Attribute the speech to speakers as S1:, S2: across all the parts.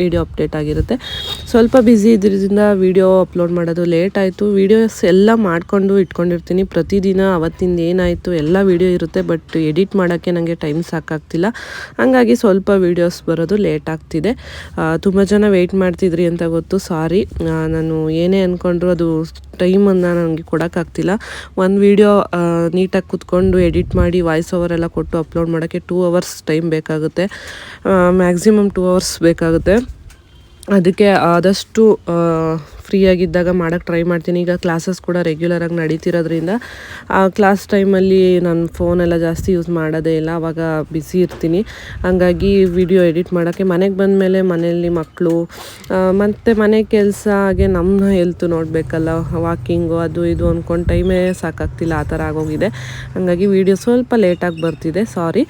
S1: video update ಆಗಿರುತ್ತೆ. ಸ್ವಲ್ಪ busy ಇದ್ರಿಂದ ವೀಡಿಯೋ ಅಪ್ಲೋಡ್ ಮಾಡೋದು ಲೇಟ್ ಆಯಿತು. ವೀಡಿಯೋಸ್ ಎಲ್ಲ ಮಾಡಿಕೊಂಡು ಇಟ್ಕೊಂಡಿರ್ತೀನಿ. ಪ್ರತಿದಿನ ಅವತ್ತಿಂದ ಏನಾಯಿತು, ಎಲ್ಲ ವೀಡಿಯೋ ಇರುತ್ತೆ ಬಟ್ ಎಡಿಟ್ ಮಾಡೋಕ್ಕೆ ನನಗೆ ಟೈಮ್ ಸಾಕಾಗ್ತಿಲ್ಲ. ಹಂಗಾಗಿ ಸ್ವಲ್ಪ ವೀಡಿಯೋಸ್ ಬರೋದು ಲೇಟ್ ಆಗ್ತಿದೆ. ತುಂಬ ಜನ ವೆಯ್ಟ್ ಮಾಡ್ತಿದ್ರಿ ಅಂತ ಗೊತ್ತು. ಸಾರಿ ನಾನು ಏನೇ ಅಂದ್ಕೊಂಡ್ರು ಅದು ಟೈಮನ್ನು ನನಗೆ ಕೊಡೋಕ್ಕಾಗ್ತಿಲ್ಲ ಒಂದು ವೀಡಿಯೋ ನೀಟಾಗಿ ಕುತ್ಕೊಂಡು ಎಡಿಟ್ ಮಾಡಿ ವಾಯ್ಸ್ ಓವರ್ ಎಲ್ಲ ಕೊಟ್ಟು ಅಪ್ಲೋಡ್ ಮಾಡೋಕ್ಕೆ ಟೂ ಅವರ್ಸ್ ಟೈಮ್ ಬೇಕಾಗುತ್ತೆ. ಮ್ಯಾಕ್ಸಿಮಮ್ ಟೂ ಅವರ್ಸ್ ಬೇಕಾಗುತ್ತೆ. ಅದಕ್ಕೆ ಆದಷ್ಟು ಫ್ರೀಯಾಗಿದ್ದಾಗ ಮಾಡೋಕ್ಕೆ ಟ್ರೈ ಮಾಡ್ತೀನಿ. ಈಗ ಕ್ಲಾಸಸ್ ಕೂಡ ರೆಗ್ಯುಲರಾಗಿ ನಡೀತಿರೋದ್ರಿಂದ, ಆ ಕ್ಲಾಸ್ ಟೈಮಲ್ಲಿ ನಾನು ಫೋನೆಲ್ಲ ಜಾಸ್ತಿ ಯೂಸ್ ಮಾಡೋದೇ ಇಲ್ಲ. ಅವಾಗ ಬಿಸಿ ಇರ್ತೀನಿ. ಹಂಗಾಗಿ ವಿಡಿಯೋ ಎಡಿಟ್ ಮಾಡೋಕ್ಕೆ ಮನೆಗೆ ಬಂದ ಮೇಲೆ ಮನೆಯಲ್ಲಿ ಮಕ್ಕಳು ಮತ್ತು ಮನೆ ಕೆಲಸ, ಹಾಗೆ ನಮ್ಮ ಹೆಲ್ತ್ ನೋಡಬೇಕಲ್ಲ ವಾಕಿಂಗು ಅದು ಇದು ಅಂದ್ಕೊಂಡು ಟೈಮೇ ಸಾಕಾಗ್ತಿಲ್ಲ, ಆ ಥರ ಆಗೋಗಿದೆ. ಹಾಗಾಗಿ ವಿಡಿಯೋ ಸ್ವಲ್ಪ ಲೇಟಾಗಿ ಬರ್ತಿದೆ ಸಾರಿ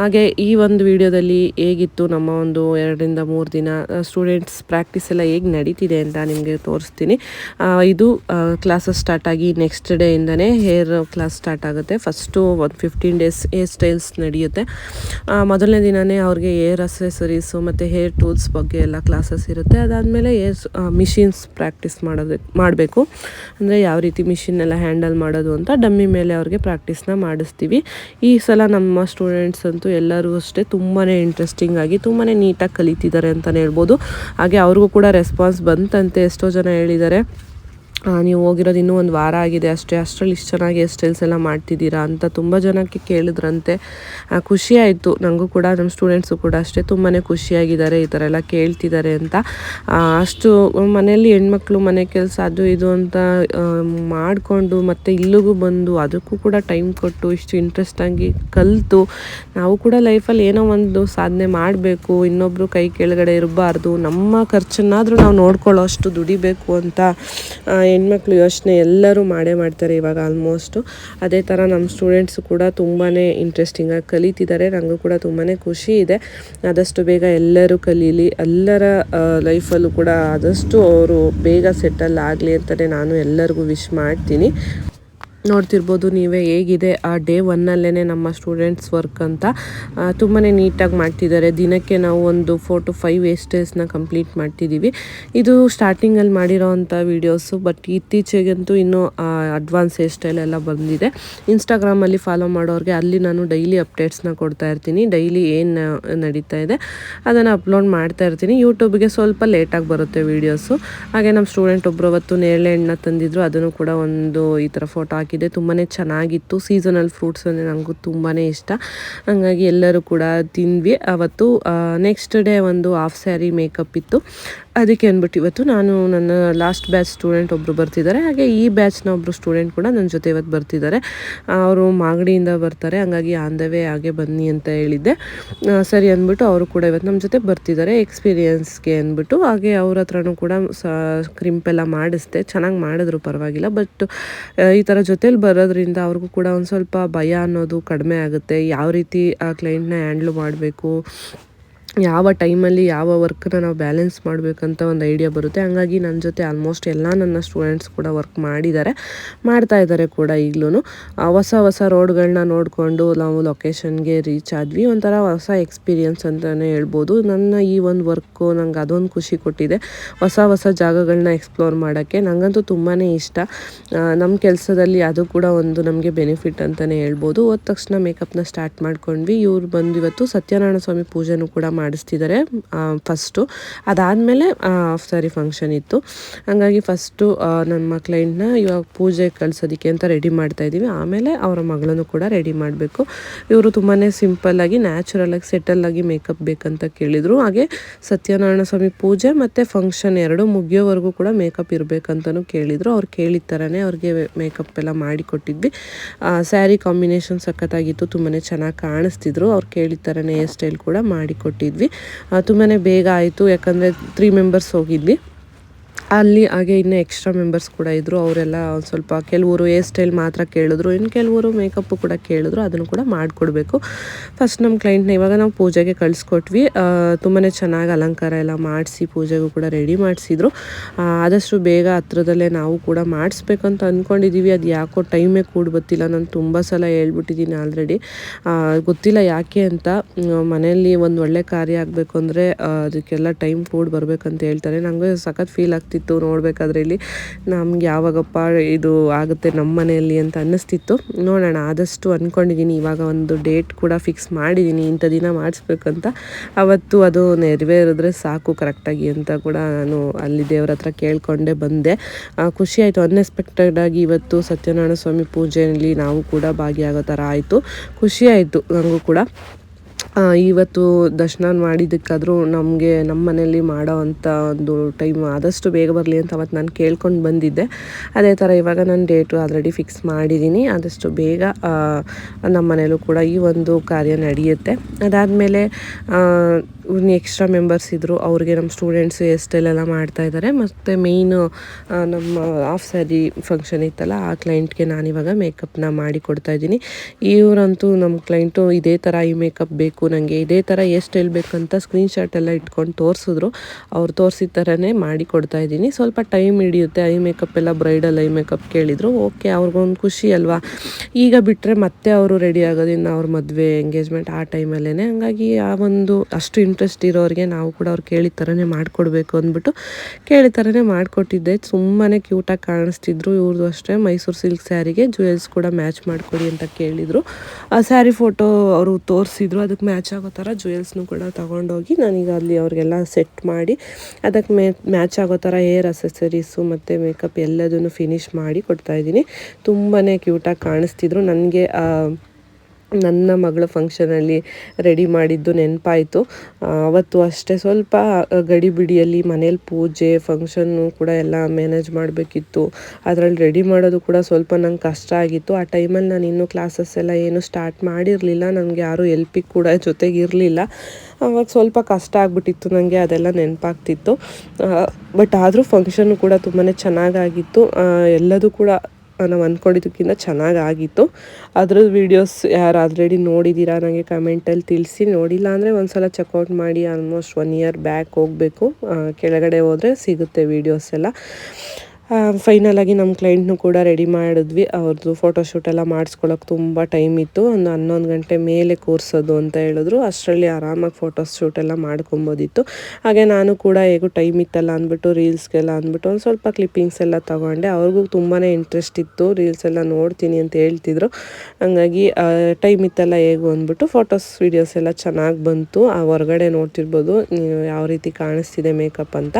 S1: ಹಾಗೆ ಈ ಒಂದು ವಿಡಿಯೋದಲ್ಲಿ ಹೇಗಿತ್ತು ನಮ್ಮ ಒಂದು ಎರಡರಿಂದ ಮೂರು ದಿನ ಸ್ಟೂಡೆಂಟ್ಸ್ ಪ್ರಾಕ್ಟೀಸ್ ಎಲ್ಲ ಹೇಗೆ ನಡೀತಿದೆ ಅಂತ ನಿಮಗೆ ತೋರಿಸ್ತೀನಿ. ಇದು ಕ್ಲಾಸಸ್ ಸ್ಟಾರ್ಟ್ ಆಗಿ ನೆಕ್ಸ್ಟ್ ಡೇಯಿಂದನೇ ಹೇರ್ ಕ್ಲಾಸ್ ಸ್ಟಾರ್ಟ್ ಆಗುತ್ತೆ. ಫಸ್ಟು ಒಂದು ಫಿಫ್ಟೀನ್ ಡೇಸ್ ಹೇರ್ ಸ್ಟೈಲ್ಸ್ ನಡೆಯುತ್ತೆ. ಮೊದಲನೇ ದಿನವೇ ಅವ್ರಿಗೆ ಹೇರ್ ಅಸೆಸರೀಸು ಮತ್ತು ಹೇರ್ ಟೂಲ್ಸ್ ಬಗ್ಗೆ ಎಲ್ಲ ಕ್ಲಾಸಸ್ ಇರುತ್ತೆ. ಅದಾದಮೇಲೆ ಹೇರ್ ಮಿಷಿನ್ಸ್ ಪ್ರಾಕ್ಟೀಸ್ ಮಾಡೋದಕ್ಕೆ ಮಾಡಬೇಕು. ಅಂದರೆ ಯಾವ ರೀತಿ ಮಿಷಿನ್ನೆಲ್ಲ ಹ್ಯಾಂಡಲ್ ಮಾಡೋದು ಅಂತ ಡಮ್ಮಿ ಮೇಲೆ ಅವ್ರಿಗೆ ಪ್ರಾಕ್ಟೀಸ್ನ ಮಾಡಿಸ್ತೀವಿ. ಈ ಸಲ ನಮ್ಮ ಸ್ಟೂಡೆಂಟ್ಸ್ ಅಂತೂ ಎಲ್ಲರೂ ಅಷ್ಟೇ ತುಂಬಾ ಇಂಟ್ರೆಸ್ಟಿಂಗ್ ಆಗಿ ತುಂಬಾ ನೀಟಾಗಿ ಕಲಿತಿದ್ದಾರೆ ಅಂತಲೇ ಹೇಳ್ಬೋದು. ಹಾಗೆ ಅವ್ರಿಗೂ ಕೂಡ ರೆಸ್ಪಾನ್ಸ್ ಬಂತಂತೆ ಎಷ್ಟೋ ಜನ ಹೇಳಿದ್ದಾರೆ. ನೀವು ಹೋಗಿರೋದು ಇನ್ನೂ ಒಂದು ವಾರ ಆಗಿದೆ ಅಷ್ಟೇ. ಅಷ್ಟರಲ್ಲಿ ಇಷ್ಟು ಚೆನ್ನಾಗಿ ಸ್ಟೈಲ್ಸ್ ಎಲ್ಲ ಮಾಡ್ತಿದ್ದೀರಾ ಅಂತ ತುಂಬ ಜನಕ್ಕೆ ಕೇಳಿದ್ರಂತೆ. ಖುಷಿ ಆಯಿತು. ನನಗೂ ಕೂಡ ನಮ್ಮ ಸ್ಟೂಡೆಂಟ್ಸು ಕೂಡ ಅಷ್ಟೇ ತುಂಬಾ ಖುಷಿಯಾಗಿದ್ದಾರೆ, ಈ ಥರ ಎಲ್ಲ ಕೇಳ್ತಿದ್ದಾರೆ ಅಂತ. ಅಷ್ಟು ಮನೆಯಲ್ಲಿ ಹೆಣ್ಮಕ್ಳು ಮನೆ ಕೆಲಸ ಅದು ಇದು ಅಂತ ಮಾಡಿಕೊಂಡು ಮತ್ತು ಇಲ್ಲಿಗೂ ಬಂದು ಅದಕ್ಕೂ ಕೂಡ ಟೈಮ್ ಕೊಟ್ಟು ಇಷ್ಟು ಇಂಟ್ರೆಸ್ಟಾಗಿ ಕಲಿತು. ನಾವು ಕೂಡ ಲೈಫಲ್ಲಿ ಏನೋ ಒಂದು ಸಾಧನೆ ಮಾಡಬೇಕು. ಇನ್ನೊಬ್ಬರು ಕೈ ಕೆಳಗಡೆ ಇರಬಾರ್ದು. ನಮ್ಮ ಖರ್ಚನ್ನಾದರೂ ನಾವು ನೋಡ್ಕೊಳ್ಳೋ ಅಷ್ಟು ದುಡಿಬೇಕು ಅಂತ ಹೆಣ್ಮಕ್ಳು ಯೋಚನೆ ಎಲ್ಲರೂ ಮಾಡೇ ಮಾಡ್ತಾರೆ ಇವಾಗ ಆಲ್ಮೋಸ್ಟು ಅದೇ ಥರ ನಮ್ಮ ಸ್ಟೂಡೆಂಟ್ಸು ಕೂಡ ತುಂಬಾ ಇಂಟ್ರೆಸ್ಟಿಂಗಾಗಿ ಕಲಿತಿದ್ದಾರೆ. ನನಗೂ ಕೂಡ ತುಂಬಾ ಖುಷಿ ಇದೆ. ಆದಷ್ಟು ಬೇಗ ಎಲ್ಲರೂ ಕಲೀಲಿ. ಎಲ್ಲರ ಲೈಫಲ್ಲೂ ಕೂಡ ಆದಷ್ಟು ಅವರು ಬೇಗ ಸೆಟಲ್ ಆಗಲಿ ಅಂತಲೇ ನಾನು ಎಲ್ಲರಿಗೂ ವಿಶ್ ಮಾಡ್ತೀನಿ. ನೋಡ್ತಿರ್ಬೋದು ನೀವೇ ಹೇಗಿದೆ. ಆ ಡೇ ಒನ್ನಲ್ಲೇ ನಮ್ಮ ಸ್ಟೂಡೆಂಟ್ಸ್ ವರ್ಕ್ ಅಂತ ತುಂಬಾ ನೀಟಾಗಿ ಮಾಡ್ತಿದ್ದಾರೆ. ದಿನಕ್ಕೆ ನಾವು ಒಂದು ಫೋರ್ ಟು ಫೈವ್ ವೇಸ್ಟೇಜ್ನ ಕಂಪ್ಲೀಟ್ ಮಾಡ್ತಿದ್ದೀವಿ. ಇದು ಸ್ಟಾರ್ಟಿಂಗಲ್ಲಿ ಮಾಡಿರೋ ಅಂಥ ವೀಡಿಯೋಸು ಬಟ್ ಇತ್ತೀಚೆಗಂತೂ ಇನ್ನೂ ಅಡ್ವಾನ್ಸ್ ಹೇರ್ ಸ್ಟೈಲ್ ಎಲ್ಲ ಬಂದಿದೆ. ಇನ್ಸ್ಟಾಗ್ರಾಮಲ್ಲಿ ಫಾಲೋ ಮಾಡೋರಿಗೆ ಅಲ್ಲಿ ನಾನು ಡೈಲಿ ಅಪ್ಡೇಟ್ಸ್ನ ಕೊಡ್ತಾ ಇರ್ತೀನಿ. ಡೈಲಿ ಏನು ನಡೀತಾ ಇದೆ, ಅದನ್ನು ಅಪ್ಲೋಡ್ ಮಾಡ್ತಾ ಇರ್ತೀನಿ. ಯೂಟ್ಯೂಬ್ಗೆ ಸ್ವಲ್ಪ ಲೇಟಾಗಿ ಬರುತ್ತೆ ವೀಡಿಯೋಸು ಹಾಗೆ ನಮ್ಮ ಸ್ಟೂಡೆಂಟ್ ಒಬ್ಬರು ಅವತ್ತು ನೇರಳೆ ಹಣ್ಣ ತಂದಿದ್ರು, ಅದನ್ನು ಕೂಡ ಒಂದು ಈ ಥರ ಫೋಟೋ ಹಾಕಿ ಹಾಕಿದೆ ತುಂಬಾ ಚೆನ್ನಾಗಿತ್ತು. ಸೀಸನಲ್ ಫ್ರೂಟ್ಸ್ ಅಂದರೆ ನನಗೂ ತುಂಬಾ ಇಷ್ಟ. ಹಂಗಾಗಿ ಎಲ್ಲರೂ ಕೂಡ ತಿಂದ್ವಿ. ಅವತ್ತು ನೆಕ್ಸ್ಟ್ ಡೇ ಒಂದು ಹಾಫ್ ಸ್ಯಾರಿ ಮೇಕಪ್ ಇತ್ತು. ಅದಕ್ಕೆ ಅಂದ್ಬಿಟ್ಟು ಇವತ್ತು ನಾನು ನನ್ನ ಲಾಸ್ಟ್ ಬ್ಯಾಚ್ ಸ್ಟೂಡೆಂಟ್ ಒಬ್ಬರು ಬರ್ತಿದ್ದಾರೆ. ಹಾಗೆ ಈ ಬ್ಯಾಚ್ನ ಒಬ್ಬರು ಸ್ಟೂಡೆಂಟ್ ಕೂಡ ನನ್ನ ಜೊತೆ ಇವತ್ತು ಬರ್ತಿದ್ದಾರೆ. ಅವರು ಮಾಗಡಿಯಿಂದ ಬರ್ತಾರೆ. ಹಾಗಾಗಿ ಆನ್ ದ ವೇ ಹಾಗೆ ಬನ್ನಿ ಅಂತ ಹೇಳಿದ್ದೆ. ಸರಿ ಅಂದ್ಬಿಟ್ಟು ಅವರು ಕೂಡ ಇವತ್ತು ನಮ್ಮ ಜೊತೆ ಬರ್ತಿದ್ದಾರೆ. ಎಕ್ಸ್ಪೀರಿಯನ್ಸ್ಗೆ ಅಂದ್ಬಿಟ್ಟು. ಹಾಗೆ ಅವ್ರ ಹತ್ರನೂ ಕೂಡ ಸ ಕ್ರಿಂಪೆಲ್ಲ ಮಾಡಿಸ್ದೆ. ಚೆನ್ನಾಗಿ ಮಾಡಿದ್ರು ಪರವಾಗಿಲ್ಲ. ಬಟ್ ಈ ಥರ ಜೊತೇಲಿ ಬರೋದ್ರಿಂದ ಅವ್ರಿಗೂ ಕೂಡ ಒಂದು ಸ್ವಲ್ಪ ಭಯ ಅನ್ನೋದು ಕಡಿಮೆ ಆಗುತ್ತೆ. ಯಾವ ರೀತಿ ಆ ಕ್ಲೈಂಟ್ನ ಹ್ಯಾಂಡ್ಲ್ ಮಾಡಬೇಕು? ಯಾವ ಟೈಮಲ್ಲಿ ಯಾವ ವರ್ಕನ್ನ ನಾವು ಬ್ಯಾಲೆನ್ಸ್ ಮಾಡಬೇಕಂತ ಒಂದು ಐಡಿಯಾ ಬರುತ್ತೆ. ಹಂಗಾಗಿ ನನ್ನ ಜೊತೆ ಆಲ್ಮೋಸ್ಟ್ ಎಲ್ಲ ನನ್ನ ಸ್ಟೂಡೆಂಟ್ಸ್ ಕೂಡ ವರ್ಕ್ ಮಾಡಿದ್ದಾರೆ, ಮಾಡ್ತಾ ಇದ್ದಾರೆ ಕೂಡ ಈಗಲೂ ಹೊಸ ಹೊಸ ರೋಡ್ಗಳನ್ನ ನೋಡಿಕೊಂಡು ನಾವು ಲೊಕೇಶನ್ಗೆ ರೀಚ್ ಆದ್ವಿ. ಒಂಥರ ಹೊಸ ಎಕ್ಸ್ಪೀರಿಯನ್ಸ್ ಅಂತಲೇ ಹೇಳ್ಬೋದು. ನನ್ನ ಈ ಒಂದು ವರ್ಕು ನಂಗೆ ಅದೊಂದು ಖುಷಿ ಕೊಟ್ಟಿದೆ. ಹೊಸ ಹೊಸ ಜಾಗಗಳನ್ನ ಎಕ್ಸ್ಪ್ಲೋರ್ ಮಾಡೋಕ್ಕೆ. ನನಗಂತೂ ತುಂಬಾ ಇಷ್ಟ. ನಮ್ಮ ಕೆಲಸದಲ್ಲಿ ಅದು ಕೂಡ ಒಂದು ನಮಗೆ ಬೆನಿಫಿಟ್ ಅಂತಲೇ ಹೇಳ್ಬೋದು. ಹೋದ ತಕ್ಷಣ ಮೇಕಪ್ನ ಸ್ಟಾರ್ಟ್ ಮಾಡ್ಕೊಂಡ್ವಿ. ಇವ್ರು ಬಂದು ಇವತ್ತು ಸತ್ಯನಾರಾಯಣ ಸ್ವಾಮಿ ಪೂಜೆನೂ ಕೂಡ ಮಾಡಿಸ್ತಿದ್ದಾರೆ ಫಸ್ಟು ಅದಾದಮೇಲೆ ಸಾರಿ ಫಂಕ್ಷನ್ ಇತ್ತು. ಹಾಗಾಗಿ ಫಸ್ಟು ನಮ್ಮ ಕ್ಲೈಂಟ್ನ ಇವಾಗ ಪೂಜೆ ಕಳ್ಸೋದಕ್ಕೆ ಅಂತ ರೆಡಿ ಮಾಡ್ತಾ ಇದ್ದೀವಿ. ಆಮೇಲೆ ಅವರ ಮಗಳನ್ನು ಕೂಡ ರೆಡಿ ಮಾಡಬೇಕು. ಇವರು ತುಂಬಾ ಸಿಂಪಲ್ಲಾಗಿ ನ್ಯಾಚುರಲಾಗಿ ಸೆಟಲ್ಲಾಗಿ ಮೇಕಪ್ ಬೇಕಂತ ಕೇಳಿದರು. ಹಾಗೆ ಸತ್ಯನಾರಾಯಣ ಸ್ವಾಮಿ ಪೂಜೆ ಮತ್ತು ಫಂಕ್ಷನ್ ಎರಡು ಮುಗಿಯೋವರೆಗೂ ಕೂಡ ಮೇಕಪ್ ಇರಬೇಕಂತಲೂ ಕೇಳಿದರು. ಅವ್ರು ಕೇಳಿದ ಥರನೇ ಅವ್ರಿಗೆ ಮೇಕಪ್ ಎಲ್ಲ ಮಾಡಿಕೊಟ್ಟಿದ್ವಿ ಸ್ಯಾರಿ ಕಾಂಬಿನೇಷನ್ ಸಖತ್ತಾಗಿತ್ತು ತುಂಬಾ ಚೆನ್ನಾಗಿ ಕಾಣಿಸ್ತಿದ್ರು. ಅವ್ರು ಕೇಳಿದ ಥರನೇ ಹೇರ್ ಸ್ಟೈಲ್ ಕೂಡ ಮಾಡಿ ಕೊಟ್ಟಿದ್ವಿ ತುಂಬಾ ಬೇಗ ಆಯಿತು ಯಾಕಂದರೆ ತ್ರೀ ಮೆಂಬರ್ಸ್ ಹೋಗಿದ್ವಿ. ಅಲ್ಲಿ ಹಾಗೆ ಇನ್ನೂ ಎಕ್ಸ್ಟ್ರಾ ಮೆಂಬರ್ಸ್ ಕೂಡ ಇದ್ದರು ಅವರೆಲ್ಲ ಒಂದು ಸ್ವಲ್ಪ ಕೆಲವರು ಹೇರ್ ಸ್ಟೈಲ್ ಮಾತ್ರ ಕೇಳಿದ್ರು, ಇನ್ನು ಕೆಲವರು ಮೇಕಪ್ಪು ಕೂಡ ಕೇಳಿದ್ರು, ಅದನ್ನು ಕೂಡ ಮಾಡಿಕೊಡ್ಬೇಕು. ಫಸ್ಟ್ ನಮ್ಮ ಕ್ಲೈಂಟ್ನ ಇವಾಗ ನಾವು ಪೂಜೆಗೆ ಕಳಿಸ್ಕೊಟ್ವಿ. ತುಂಬಾ ಚೆನ್ನಾಗಿ ಅಲಂಕಾರ ಎಲ್ಲ ಮಾಡಿಸಿ ಪೂಜೆಗೂ ಕೂಡ ರೆಡಿ ಮಾಡಿಸಿದ್ರು. ಆದಷ್ಟು ಬೇಗ ಹತ್ರದಲ್ಲೇ ನಾವು ಕೂಡ ಮಾಡಿಸ್ಬೇಕಂತ ಅಂದ್ಕೊಂಡಿದ್ದೀವಿ ಅದು ಯಾಕೋ ಟೈಮೇ ಕೂಡ ಗೊತ್ತಿಲ್ಲ ನಾನು ತುಂಬ ಸಲ ಹೇಳ್ಬಿಟ್ಟಿದ್ದೀನಿ ಆಲ್ರೆಡಿ ಗೊತ್ತಿಲ್ಲ ಯಾಕೆ ಅಂತ. ಮನೆಯಲ್ಲಿ ಒಂದು ಒಳ್ಳೆ ಕಾರ್ಯ ಆಗಬೇಕು ಅಂದರೆ ಅದಕ್ಕೆಲ್ಲ ಟೈಮ್ ಕೂಡ ಬರಬೇಕಂತ ಹೇಳ್ತಾರೆ. ನನಗೆ ಸಖತ್ ಫೀಲ್ ಆಗ್ತಿತ್ತು. ನೋಡಬೇಕಾದ್ರೆ ಇಲ್ಲಿ. ನಮ್ಗೆ ಯಾವಾಗಪ್ಪ ಇದು ಆಗುತ್ತೆ ನಮ್ಮ ಮನೆಯಲ್ಲಿ ಅಂತ ಅನ್ನಿಸ್ತಿತ್ತು. ನೋಡೋಣ, ಆದಷ್ಟು ಅಂದ್ಕೊಂಡಿದ್ದೀನಿ ಇವಾಗ ಒಂದು ಡೇಟ್ ಕೂಡ ಫಿಕ್ಸ್ ಮಾಡಿದ್ದೀನಿ ಇಂಥ ದಿನ ಮಾಡಿಸ್ಬೇಕಂತ. ಅವತ್ತು ಅದು ನೆರವೇರಿದ್ರೆ ಸಾಕು ಕರೆಕ್ಟಾಗಿ ಅಂತ ಕೂಡ ನಾನು ಅಲ್ಲಿ ದೇವ್ರ ಹತ್ರ ಕೇಳಿಕೊಂಡೇ ಬಂದೆ. ಖುಷಿ ಆಯಿತು. ಅನ್ಎಕ್ಸ್ಪೆಕ್ಟೆಡ್ ಆಗಿ ಇವತ್ತು ಸತ್ಯನಾರಾಯಣ ಸ್ವಾಮಿ ಪೂಜೆಯಲ್ಲಿ ನಾವು ಕೂಡ ಭಾಗಿಯಾಗೋ ಥರ ಆಯಿತು. ಖುಷಿ ಆಯಿತು ನನಗೂ ಕೂಡ. ಇವತ್ತು ದರ್ಶನ ಮಾಡಿದ್ದಕ್ಕಾದರೂ ನಮಗೆ ನಮ್ಮ ಮನೆಯಲ್ಲಿ ಮಾಡೋ ಅಂಥ ಒಂದು ಟೈಮ್ ಆದಷ್ಟು ಬೇಗ ಬರಲಿ ಅಂತ ಅವತ್ತು ನಾನು ಕೇಳ್ಕೊಂಡು ಬಂದಿದ್ದೆ. ಅದೇ ಥರ ಇವಾಗ ನಾನು ಡೇಟು ಆಲ್ರೆಡಿ ಫಿಕ್ಸ್ ಮಾಡಿದ್ದೀನಿ ಆದಷ್ಟು ಬೇಗ ನಮ್ಮ ಮನೇಲೂ ಕೂಡ ಈ ಒಂದು ಕಾರ್ಯ ನಡೆಯುತ್ತೆ. ಅದಾದಮೇಲೆ ಎಕ್ಸ್ಟ್ರಾ ಮೆಂಬರ್ಸ್ ಇದ್ದರು ಅವ್ರಿಗೆ ನಮ್ಮ ಸ್ಟೂಡೆಂಟ್ಸ್ ಹೇರ್ ಮಾಡ್ತಾ ಮಾಡ್ತಾಯಿದ್ದಾರೆ ಮತ್ತು ಮೇಯ್ನ್ ನಮ್ಮ ಆಫ್ ಸ್ಯಾರಿ ಫಂಕ್ಷನ್ ಇತ್ತಲ್ಲ, ಆ ಕ್ಲೈಂಟ್ಗೆ ನಾನಿವಾಗ ಮೇಕಪ್ನ ಮಾಡಿ ಕೊಡ್ತಾಯಿದ್ದೀನಿ ಇವರಂತೂ ನಮ್ಮ ಕ್ಲೈಂಟು ಇದೇ ಥರ ಈ ಮೇಕಪ್ ಬೇಕು ನನಗೆ ಇದೇ ಥರ ಹೇರ್ ಸ್ಟೈಲ್ ಬೇಕಂತ ಸ್ಕ್ರೀನ್ ಶಾಟ್ ಎಲ್ಲ ಇಟ್ಕೊಂಡು ತೋರಿಸಿದ್ರು. ಅವ್ರು ತೋರಿಸಿದ ಥರನೇ ಮಾಡಿ ಕೊಡ್ತಾಯಿದ್ದೀನಿ ಸ್ವಲ್ಪ ಟೈಮ್ ಹಿಡಿಯುತ್ತೆ ಐ ಮೇಕಪ್ ಎಲ್ಲ ಬ್ರೈಡಲ್ ಐ ಮೇಕಪ್ ಕೇಳಿದರು. ಓಕೆ ಅವ್ರಿಗೊಂದು ಖುಷಿ ಅಲ್ವಾ? ಈಗ ಬಿಟ್ಟರೆ ಮತ್ತೆ ಅವರು ರೆಡಿ ಆಗೋದಿನ್ನ ಅವ್ರ ಮದುವೆ ಎಂಗೇಜ್ಮೆಂಟ್ ಆ ಟೈಮಲ್ಲೇ ಹಂಗಾಗಿ ಆ ಒಂದು ಅಷ್ಟು ಇಂಟ್ರೆಸ್ಟ್ ಇರೋರಿಗೆ ನಾವು ಕೂಡ ಅವ್ರು ಕೇಳಿದ ಥರನೇ ಮಾಡಿಕೊಡ್ಬೇಕು ಅಂದ್ಬಿಟ್ಟು ಕೇಳಿದ ಥರನೇ ಮಾಡಿಕೊಟ್ಟಿದ್ದೆ. ತುಂಬಾ ಕ್ಯೂಟಾಗಿ ಕಾಣಿಸ್ತಿದ್ರು ಇವ್ರದ್ದು ಅಷ್ಟೇ. ಮೈಸೂರು ಸಿಲ್ಕ್ ಸ್ಯಾರಿಗೆ ಜ್ಯುವೆಲ್ಸ್ ಕೂಡ ಮ್ಯಾಚ್ ಮಾಡಿಕೊಡಿ ಅಂತ ಕೇಳಿದರು. ಆ ಸ್ಯಾರಿ ಫೋಟೋ ಅವರು ತೋರಿಸಿದ್ರು. ಅದಕ್ಕೆ ಮ್ಯಾಚ್ ಆಗೋ ಥರ ಜ್ಯುವೆಲ್ಸ್ನು ಕೂಡ ತೊಗೊಂಡೋಗಿ ನಾನೀಗ ಅಲ್ಲಿ ಅವ್ರಿಗೆಲ್ಲ ಸೆಟ್ ಮಾಡಿ ಅದಕ್ಕೆ ಮೇ ಮ್ಯಾಚ್ ಆಗೋ ಥರ ಏರ್ ಅಸೆಸರೀಸು ಮತ್ತು ಮೇಕಪ್ ಎಲ್ಲದನ್ನು ಫಿನಿಶ್ ಮಾಡಿ ಕೊಡ್ತಾಯಿದ್ದೀನಿ ತುಂಬಾ ಕ್ಯೂಟಾಗಿ ಕಾಣಿಸ್ತಿದ್ರು. ನನಗೆ ನನ್ನ ಮಗಳ ಫಂಕ್ಷನಲ್ಲಿ ರೆಡಿ ಮಾಡಿದ್ದು ನೆನಪಾಯಿತು. ಅವತ್ತು ಅಷ್ಟೇ ಸ್ವಲ್ಪ ಗಡಿಬಿಡಿಯಲ್ಲಿ ಮನೇಲಿ ಪೂಜೆ, ಫಂಕ್ಷನ್ನು ಕೂಡ ಎಲ್ಲ ಮ್ಯಾನೇಜ್ ಮಾಡಬೇಕಿತ್ತು. ಅದರಲ್ಲಿ ರೆಡಿ ಮಾಡೋದು ಕೂಡ ಸ್ವಲ್ಪ ನಂಗೆ ಕಷ್ಟ ಆಗಿತ್ತು. ಆ ಟೈಮಲ್ಲಿ ನಾನು ಇನ್ನೂ ಕ್ಲಾಸಸ್ ಎಲ್ಲ ಏನು ಸ್ಟಾರ್ಟ್ ಮಾಡಿರಲಿಲ್ಲ. ನನಗೆ ಯಾರೂ ಎಲ್ಪಿಗೆ ಕೂಡ ಜೊತೆಗೆ ಇರಲಿಲ್ಲ. ಅವಾಗ ಸ್ವಲ್ಪ ಕಷ್ಟ ಆಗಿಬಿಟ್ಟಿತ್ತು ನನಗೆ ಅದೆಲ್ಲ ನೆನಪಾಗ್ತಿತ್ತು. ಬಟ್ ಆದರೂ ಫಂಕ್ಷನ್ನು ಕೂಡ ತುಂಬಾ ಚೆನ್ನಾಗಾಗಿತ್ತು. ಎಲ್ಲದೂ ಕೂಡ ನಾವು ಅಂದ್ಕೊಂಡಿದ್ದಕ್ಕಿಂತ ಚೆನ್ನಾಗಾಗಿತ್ತು. ಅದ್ರದ್ದು ವೀಡಿಯೋಸ್ ಯಾರು ಆಲ್ರೆಡಿ ನೋಡಿದ್ದೀರಾ ನನಗೆ ಕಮೆಂಟಲ್ಲಿ ತಿಳಿಸಿ. ನೋಡಿಲ್ಲ ಅಂದರೆ ಒಂದು ಸಲ ಚೆಕ್ಔಟ್ ಮಾಡಿ ಆಲ್ಮೋಸ್ಟ್ ಒನ್ ಇಯರ್ ಬ್ಯಾಕ್ ಹೋಗಬೇಕು. ಕೆಳಗಡೆ ಹೋದರೆ ಸಿಗುತ್ತೆ ವೀಡಿಯೋಸ್ ಎಲ್ಲ. ಫೈನಲಾಗಿ ನಮ್ಮ ಕ್ಲೈಂಟ್ನು ಕೂಡ ರೆಡಿ ಮಾಡಿದ್ವಿ. ಅವ್ರದ್ದು ಫೋಟೋಶೂಟ್ ಎಲ್ಲ ಮಾಡಿಸ್ಕೊಳಕ್ಕೆ ತುಂಬ ಟೈಮ್ ಇತ್ತು. ಒಂದು ಹನ್ನೊಂದು ಗಂಟೆ ಮೇಲೆ ಕೂರಿಸೋದು ಅಂತ ಹೇಳಿದ್ರು. ಅಷ್ಟರಲ್ಲಿ ಆರಾಮಾಗಿ ಫೋಟೋಸ್ ಶೂಟ್ ಎಲ್ಲ ಮಾಡ್ಕೊಬೋದಿತ್ತು. ಹಾಗೆ ನಾನು ಕೂಡ ಹೇಗೂ ಟೈಮ್ ಇತ್ತಲ್ಲ ಅಂದ್ಬಿಟ್ಟು ರೀಲ್ಸ್ಗೆಲ್ಲ ಅಂದ್ಬಿಟ್ಟು ಒಂದು ಸ್ವಲ್ಪ ಕ್ಲಿಪ್ಪಿಂಗ್ಸ್ ಎಲ್ಲ ತೊಗೊಂಡೆ. ಅವ್ರಿಗೂ ತುಂಬಾ ಇಂಟ್ರೆಸ್ಟ್ ಇತ್ತು. ರೀಲ್ಸ್ ಎಲ್ಲ ನೋಡ್ತೀನಿ ಅಂತ ಹೇಳ್ತಿದ್ರು. ಹಂಗಾಗಿ ಟೈಮ್ ಇತ್ತಲ್ಲ ಹೇಗೂ ಅಂದ್ಬಿಟ್ಟು ಫೋಟೋಸ್ ವೀಡಿಯೋಸ್ ಎಲ್ಲ ಚೆನ್ನಾಗಿ ಬಂತು. ಆ, ಹೊರಗಡೆ ನೋಡ್ತಿರ್ಬೋದು. ಯಾವ ರೀತಿ ಕಾಣಿಸ್ತಿದೆ ಮೇಕಪ್ ಅಂತ.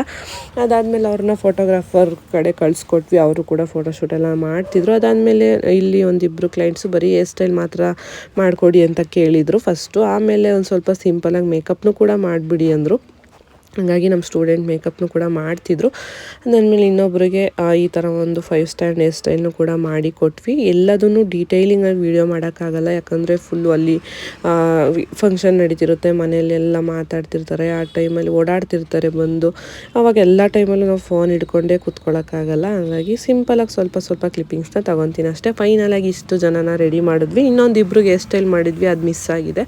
S1: ಅದಾದಮೇಲೆ ಅವ್ರನ್ನ ಫೋಟೋಗ್ರಾಫರ್ ಕಡೆ ಕಳಿಸ್ಕೊಟ್ವಿ, ಅವರು ಕೂಡ ಫೋಟೋಶೂಟ್ ಎಲ್ಲ ಮಾಡ್ತಿದ್ರು. ಅದಾದಮೇಲೆ ಇಲ್ಲಿ ಒಂದಿಬ್ಬರು ಕ್ಲೈಂಟ್ಸು ಬರೀ ಹೇರ್ ಸ್ಟೈಲ್ ಮಾತ್ರ ಮಾಡಿಕೊಡಿ ಅಂತ ಕೇಳಿದರು ಫಸ್ಟು ಆಮೇಲೆ ಒಂದು ಸ್ವಲ್ಪ ಸಿಂಪಲಾಗಿ ಮೇಕಪ್ನು ಕೂಡ ಮಾಡಿಬಿಡಿ ಅಂದರು. ಹಾಗಾಗಿ ನಮ್ಮ ಸ್ಟೂಡೆಂಟ್ ಮೇಕಪ್ನು ಕೂಡ ಮಾಡ್ತಿದ್ರು. ಅದಾದಮೇಲೆ ಇನ್ನೊಬ್ಬರಿಗೆ ಈ ಥರ ಒಂದು ಫೈವ್ ಸ್ಟ್ಯಾಂಡ್ ಹೇರ್ ಸ್ಟೈಲ್ನು ಕೂಡ ಮಾಡಿ ಕೊಟ್ವಿ. ಎಲ್ಲದನ್ನು ಡೀಟೈಲಿಂಗಾಗಿ ವೀಡಿಯೋ ಮಾಡೋಕ್ಕಾಗಲ್ಲ. ಯಾಕಂದರೆ ಫುಲ್ಲು ಅಲ್ಲಿ ಫಂಕ್ಷನ್ ನಡೀತಿರುತ್ತೆ. ಮನೆಯಲ್ಲೆಲ್ಲ ಮಾತಾಡ್ತಿರ್ತಾರೆ. ಆ ಟೈಮಲ್ಲಿ ಓಡಾಡ್ತಿರ್ತಾರೆ ಬಂದು. ಅವಾಗ ಎಲ್ಲ ಟೈಮಲ್ಲೂ ನಾವು ಫೋನ್ ಹಿಡ್ಕೊಂಡೇ ಕೂತ್ಕೊಳ್ಳೋಕ್ಕಾಗಲ್ಲ ಹಾಗಾಗಿ ಸಿಂಪಲಾಗಿ ಸ್ವಲ್ಪ ಸ್ವಲ್ಪ ಕ್ಲಿಪ್ಪಿಂಗ್ಸ್ನ ತೊಗೊತೀನಿ ಅಷ್ಟೇ. ಫೈನಲಾಗಿ ಇಷ್ಟು ಜನನ ರೆಡಿ ಮಾಡಿದ್ವಿ. ಇನ್ನೊಂದು ಇಬ್ಬರಿಗೆ ಹೇರ್ ಸ್ಟೈಲ್ ಮಾಡಿದ್ವಿ. ಅದು ಮಿಸ್ ಆಗಿದೆ.